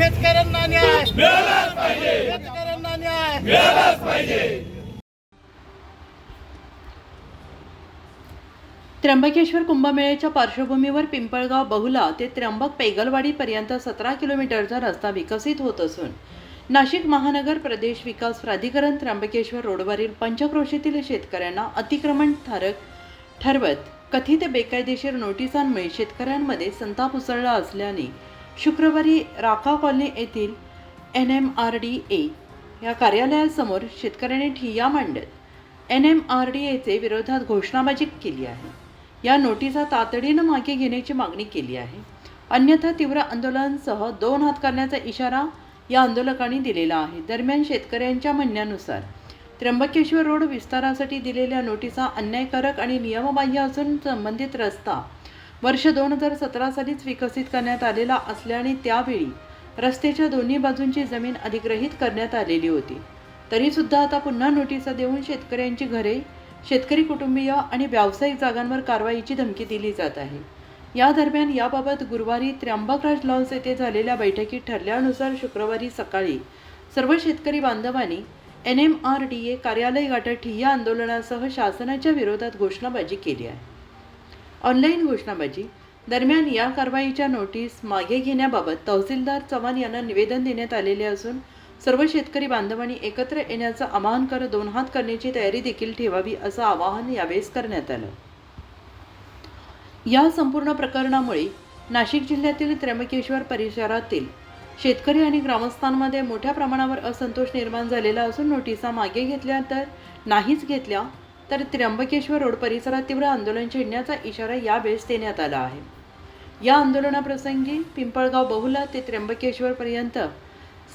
शेतकऱ्यांना न्याय. शेतकऱ्यांना न्याय. त्र्यंबकेश्वर कुंभमेळ्याच्या पार्श्वभूमीवर पिंपळगाव बहुला ते त्र्यंबक पेगलवाडीपर्यंत सतरा किलोमीटरचा रस्ता विकसित होत असून नाशिक महानगर प्रदेश विकास प्राधिकरण त्र्यंबकेश्वर रोडवरील पंचक्रोशीतील शेतकऱ्यांना अतिक्रमण थारक ठरवत कथित बेकायदेशीर नोटिसांमुळे शेतकऱ्यांमध्ये संताप उसळला असल्याने शुक्रवारी राखाव कॉलनी येथील N M R D A या कार्यालयासमोर शेतकऱ्यांनी ठिय्या मांडत एन एम आर डी एचे विरोधात घोषणाबाजी केली आहे. या नोटिसा तातडीनं मागे घेण्याची मागणी केली आहे. अन्यथा तीव्र आंदोलनासह दोन हात करण्याचा इशारा या आंदोलकांनी दिलेला आहे. दरम्यान शेतकऱ्यांच्या म्हणण्यानुसार त्र्यंबकेश्वर रोड विस्तारासाठी दिलेल्या नोटिसा अन्यायकारक आणि नियमबाह्य असून संबंधित रस्ता वर्ष दोन हजार सतरा सालीच विकसित करण्यात आलेला असल्याने त्यावेळी रस्त्याच्या दोन्ही बाजूंची जमीन अधिग्रहित करण्यात आलेली होती. तरीसुद्धा आता पुन्हा नोटिसा देऊन शेतकऱ्यांची घरे शेतकरी कुटुंबीय आणि व्यावसायिक जागांवर कारवाईची धमकी दिली जात आहे. या दरम्यान याबाबत गुरुवारी त्र्यंबकराज लॉन्स येथे झालेल्या बैठकीत ठरल्यानुसार शुक्रवारी सकाळी सर्व शेतकरी बांधवांनी N M R D A कार्यालय गाठा ठिय्या आंदोलनासह शासनाच्या विरोधात घोषणाबाजी केली आहे. ऑनलाईन घोषणाबाजी. दरम्यान या कारवाईच्या नोटीस मागे घेण्याबाबत तहसीलदार चव्हाण यांना निवेदन देण्यात आलेले असून सर्व शेतकरी बांधवांनी एकत्र येण्याचं आवाहन करत दोन हात करण्याची तयारी देखील ठेवावी असं आवाहन यावेळेस करण्यात आलं. या संपूर्ण प्रकरणामुळे नाशिक जिल्ह्यातील त्र्यंबकेश्वर परिसरातील शेतकरी आणि ग्रामस्थांमध्ये मोठ्या प्रमाणावर असंतोष निर्माण झालेला असून नोटिसा मागे घेतल्या तर नाहीच घेतल्या तर त्र्यंबकेश्वर रोड परिसरात तीव्र आंदोलन छेडण्याचा इशारा यावेळेस देण्यात आला आहे. या आंदोलनाप्रसंगी पिंपळगाव बहुला ते त्र्यंबकेश्वर पर्यंत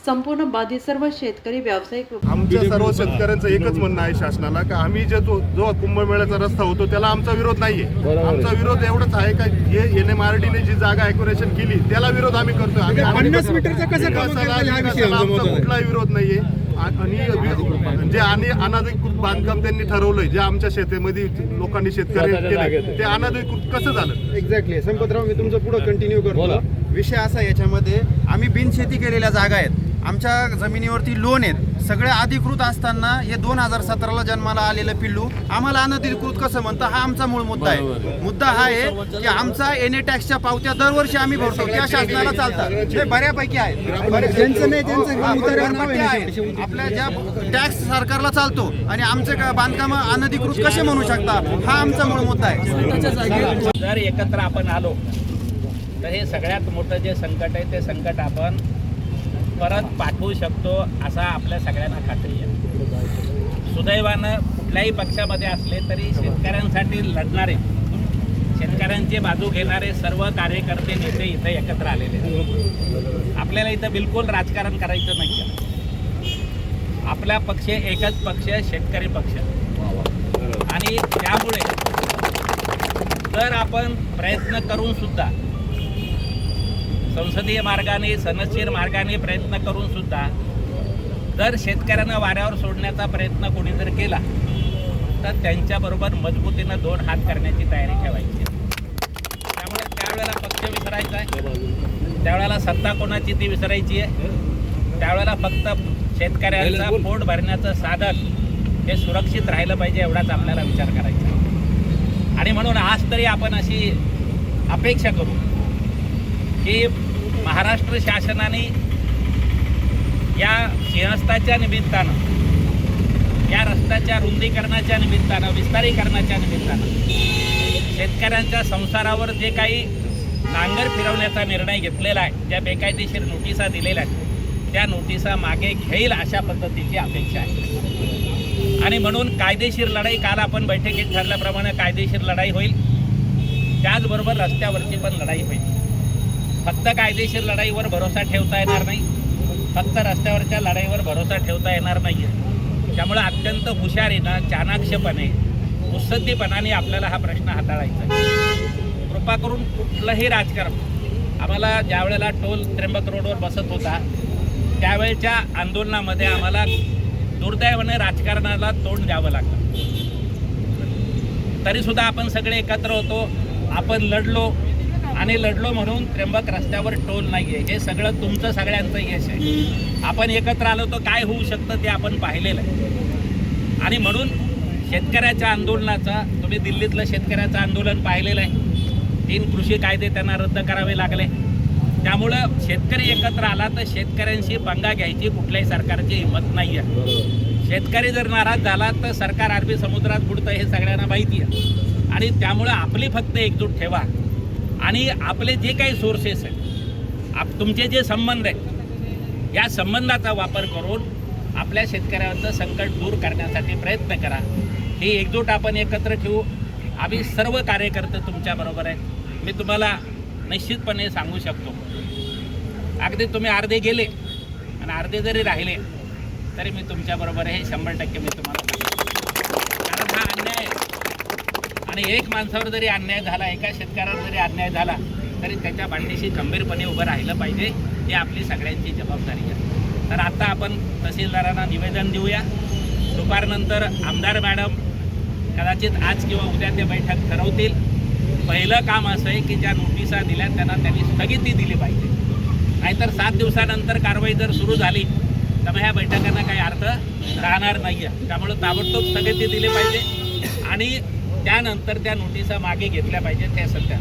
संपूर्ण बाधित सर्व शेतकरी व्यावसायिक आमच्या सर्व शेतकऱ्यांचं एकच म्हणणं आहे शासनाला का आम्ही जे जो जो कुंभमेळ्याचा रस्ता होतो त्याला आमचा विरोध नाहीये. आमचा विरोध एवढंच आहे का हे एन एम आर ने जी जागा ॲक्युरेशन केली त्याला विरोध आम्ही करतोय. आम्ही पन्नास मीटरचं कसं काम केलं विकासाला- विषय विकासाला आमचा. कुठलाही विरोध नाहीये. आणि जे आणि अनाधिकृत बांधकाम त्यांनी ठरवलंय जे आमच्या शेतीमध्ये लोकांनी शेतकरी केले ते. अनाधिकृत कसं झालं? एक्झॅक्टली संपतराव मी तुमचं पुढे कंटिन्यू करतो. विषय असा याच्यामध्ये आम्ही बिनशेती केलेल्या जागा आहेत. आमच्या जमिनीवरती लोन आहेत. सगळे अधिकृत असताना हे दोन हजार सतराला जन्माला आलेलं पिल्लू आम्हाला अनधिकृत कसं म्हणतं? हा आमचा मूळ मुद्दा आहे. मुद्दा हा आहे की आमचा एन ए टॅक्सच्या पावत्या दरवर्षी आम्ही भरतो. त्या शासनाला चालतात. हे बऱ्यापैकी आहेत. ज्यांचं नाही, त्यांचं हा. आपल्या ज्या टॅक्स सरकारला चालतो आणि आमचे बांधकाम अनधिकृत कसे म्हणू शकता? हा आमचा मूळ मुद्दा आहे. जर एकत्र आपण आलो तर हे सगळ्यात मोठं जे संकट आहे ते संकट आपण परत पाठवू शकतो असा आपल्या सगळ्यांना खात्री आहे. सुदैवानं कुठल्याही पक्षामध्ये असले तरी शेतकऱ्यांसाठी लढणारे शेतकऱ्यांची बाजू घेणारे सर्व कार्यकर्ते नेते इथे एकत्र आलेले आहेत. आपल्याला इथं बिलकुल राजकारण करायचं नाही आहे आपला पक्ष एकच पक्ष शेतकरी पक्ष. आणि त्यामुळे जर आपण प्रयत्न करून सुद्धा संसदीय मार्गाने सनदशीर मार्गाने प्रयत्न करून सुद्धा जर शेतकऱ्यांना वाऱ्यावर सोडण्याचा प्रयत्न कोणी जर केला तर त्यांच्याबरोबर मजबूतीनं दोन हात करण्याची तयारी ठेवायची. त्यामुळे त्यावेळेला पक्ष विसरायचा आहे. त्यावेळेला सत्ता कोणाची ती विसरायची आहे. त्यावेळेला फक्त शेतकऱ्यांचा पोट भरण्याचं साधन हे सुरक्षित राहिलं पाहिजे एवढाच आपल्याला विचार करायचा आणि म्हणून आज तरी आपण अशी अपेक्षा करू की महाराष्ट्र शासनाने या सिंहस्थाच्या निमित्तानं या रस्त्याच्या रुंदीकरणाच्या निमित्तानं विस्तारीकरणाच्या निमित्तानं शेतकऱ्यांच्या संसारावर जे काही नांगर फिरवण्याचा निर्णय घेतलेला आहे ज्या बेकायदेशीर नोटिसा दिलेल्या आहेत त्या नोटिसा मागे घेईल अशा पद्धतीची अपेक्षा आहे. आणि म्हणून कायदेशीर लढाई काल आपण बैठकीत ठरल्याप्रमाणे कायदेशीर लढाई होईल. त्याचबरोबर रस्त्यावरची पण लढाई होईल. फक्त कायदेशीर लढाईवर भरोसा ठेवता येणार नाही. फक्त रस्त्यावरच्या लढाईवर भरोसा ठेवता येणार नाही त्यामुळे अत्यंत हुशारीनं चाणाक्षपणे मुत्सद्दीपणाने आपल्याला हा प्रश्न हाताळायचा आहे. कृपा करून कुठलंही राजकारण आम्हाला ज्या वेळेला टोल त्र्यंबक रोडवर बसत होता त्यावेळच्या आंदोलनामध्ये आम्हाला दुर्दैवाने राजकारणाला तोंड द्यावं लागलं. तरीसुद्धा आपण सगळे एकत्र होतो आपण लढलो आणि लढलो म्हणून त्र्यंबक रस्त्यावर टोल नाहीये. हे सगळं तुमचं सगळ्यांचं यश आहे. आपण एकत्र आलो तर काय होऊ शकतं ते आपण पाहिलेलं आहे. आणि म्हणून शेतकऱ्याच्या आंदोलनाचा तुम्ही दिल्लीतलं शेतकऱ्याचं आंदोलन पाहिलेलं आहे. तीन कृषी कायदे त्यांना रद्द करावे लागले. त्यामुळं शेतकरी एकत्र आला तर शेतकऱ्यांशी पंगा घ्यायची कुठल्याही सरकारची हिंमत नाही आहे शेतकरी जर नाराज झाला तर सरकार अरबी समुद्रात बुडतं हे सगळ्यांना माहिती आहे. आणि त्यामुळं आपली फक्त एकजूट ठेवा. आणि आपले जे काही सोर्सेस आहेत आप तुमचे जे संबंध आहेत या संबंधाचा वापर करून आपल्या शेतकऱ्याचं संकट दूर करण्यासाठी प्रयत्न करा. ही एकजूट आपण एकत्र ठेवू. आम्ही सर्व कार्यकर्ते तुमच्याबरोबर आहेत. मी तुम्हाला निश्चितपणे सांगू शकतो. अगदी तुम्ही अर्धे गेले आणि अर्धे जरी राहिले तरी मी तुमच्याबरोबर हे शंभर टक्के मी तुम्हाला कारण हा अन्याय आहे. आणि एक माणसावर जरी अन्याय झाला एका शेतकऱ्यावर जरी अन्याय झाला तरी त्याच्या पाठीशी गंभीरपणे उभं राहिलं पाहिजे ही आपली सगळ्यांची जबाबदारी आहे. तर आता आपण तहसीलदारांना निवेदन देऊया. दुपारनंतर आमदार मॅडम कदाचित आज किंवा उद्या ते बैठक ठरवतील. पहिलं काम असं आहे की ज्या नोटिसा दिल्या त्यांना त्यांनी स्थगिती दिली पाहिजे. नाहीतर सात दिवसानंतर कारवाई जर सुरू झाली तर मग ह्या बैठकांना काही अर्थ राहणार नाही आहे त्यामुळं ताबडतोब स्थगिती दिली पाहिजे. आणि त्यानंतर त्या नोटिसा मागे घेतल्या पाहिजेत त्या सध्या.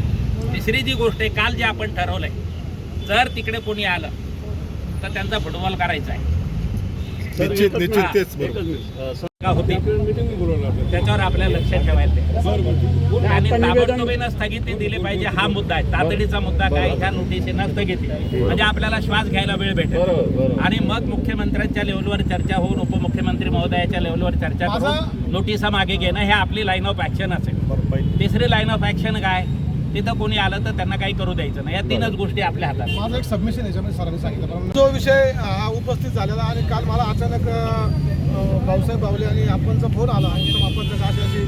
तिसरी जी गोष्ट आहे काल जे आपण ठरवलं आहे जर तिकडे कोणी आलं तर त्यांचा फुटबॉल करायचा आहे. निश्चित निश्चित तेच का होती? त्याच्यावर आपल्याला लक्ष ठेवायला आणि ताबडतोबीनं स्थगिती दिली पाहिजे हा मुद्दा आहे. तातडीचा मुद्दा काय? ह्या नोटिसीनं स्थगिती म्हणजे आपल्याला श्वास घ्यायला वेळ भेटेल. आणि मग मुख्यमंत्र्यांच्या लेवलवर चर्चा होऊन उपमुख्यमंत्री महोदयाच्या लेवलवर चर्चा करून नोटिसा मागे घेणं हे आपली लाईन ऑफ ऍक्शन असेल. तिसरी लाईन ऑफ ऍक्शन काय? तिथं कोणी आलं तर त्यांना काही करू द्यायचं नाही. या तीनच गोष्टी आपल्या हातात. माझं एक सबमिशन याच्यामध्ये सरांनी सांगितलं. जो विषय हा उपस्थित झालेला आणि काल मला अचानक भाऊसाहेब बावले आणि आपणचा फोन आला की आपण अशी अशी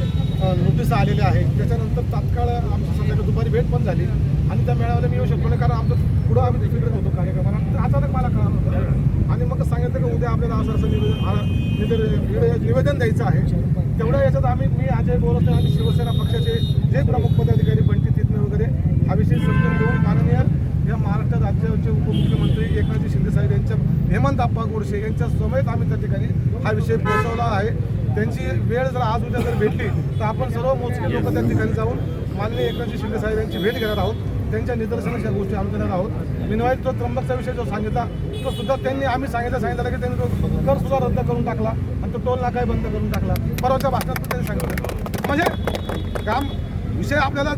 नोटीस आलेली आहे. त्याच्यानंतर तात्काळ आमची संध्याकाळी दुपारी भेट पण झाली आणि त्या मेळाव्याला मी येऊ शकलो नाही कारण आमचं पुढं आम्ही तिकडे होतो कार्यक्रमाला. तर अचानक मला कळालं होतं. आणि मग सांगितलं की उद्या आपल्याला असं असं निवेदन निवेदन द्यायचं आहे. तेवढ्या याच्यात आम्ही मी अजय बोरसे आणि शिवसेना पक्षाचे जे प्रमुख पदाधिकारी बंटी तिथने वगैरे हा विषय समजून घेऊन माननीय या महाराष्ट्र राज्याचे उपमुख्यमंत्री एकनाथजी शिंदे साहेब यांच्या हेमंत आप्पा गोडसे यांच्या समेत आम्ही त्या ठिकाणी हा विषय पोहोचवला आहे. त्यांची वेळ जर आज उद्या जर भेटली तर आपण सर्व मोजके लोक त्या ठिकाणी जाऊन माननीय एकनाथजी शिंदे साहेब यांची भेट घेणार आहोत. त्यांच्या निदर्शनास या गोष्टी आणून देणार आहोत. मिनवाईत जो त्र्यंबकचा विषय जो सांगितला तो सुद्धा त्यांनी आम्ही सांगितलं सांगितलं की त्यांनी तो कर सुद्धा रद्द करून टाकला आणि तो टोल नाकाही बंद करून टाकला. परवाच्या भाषणात पण त्यांनी सांगितलं. म्हणजे काम विषय आपल्याला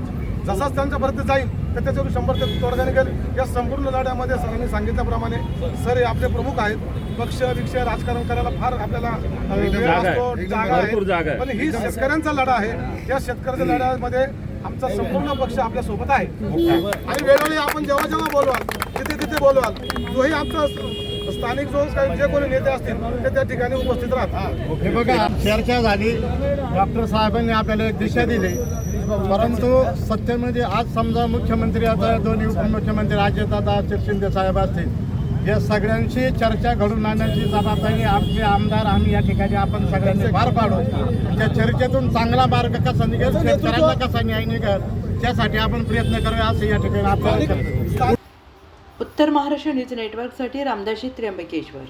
जसाच त्यांच्यापर्यंत जाईल तर त्याच्यावर शंभर टक्के तोडगा निघेल. या संपूर्ण लढ्यामध्ये सरांनी सांगितल्याप्रमाणे सर हे आपले प्रमुख आहेत. पक्ष विक्ष राजकारण करायला फार आपल्याला अ, वेळ असतो, जागा आहे. पण ही शेतकऱ्यांचा लढा आहे. या शेतकऱ्याच्या लढ्यामध्ये आमचा संपूर्ण पक्ष आपल्यासोबत आहे. आणि वेळोवेळी आपण जेव्हा जेव्हा बोलवाल तिथे तिथे बोलवाल जोही आमचा स्थानिक जो काही जे कोणी नेते असतील ते त्या ठिकाणी उपस्थित राहतात. हे बघा चर्चा झाली. डॉक्टर साहेबांनी आपल्याला एक दिशा दिली. परंतु सत्य म्हणजे आज समजा मुख्यमंत्री आता दोन्ही उपमुख्यमंत्री अजितदादा शिंदे साहेब असतील या सगळ्यांशी चर्चा घडून आणण्याची जबाबदारी आपले आमदार आम्ही या ठिकाणी आपण सगळ्यांनी पार पाडू. त्या चर्चेतून चांगला मार्ग कसा निघेल शेतकऱ्यांना कसा न्याय निघेल त्यासाठी आपण प्रयत्न करूया असं या ठिकाणी आपल्याला उत्तर महाराष्ट्र न्यूज नेटवर्कसाठी रामदाशी त्र्यंबकेश्वर.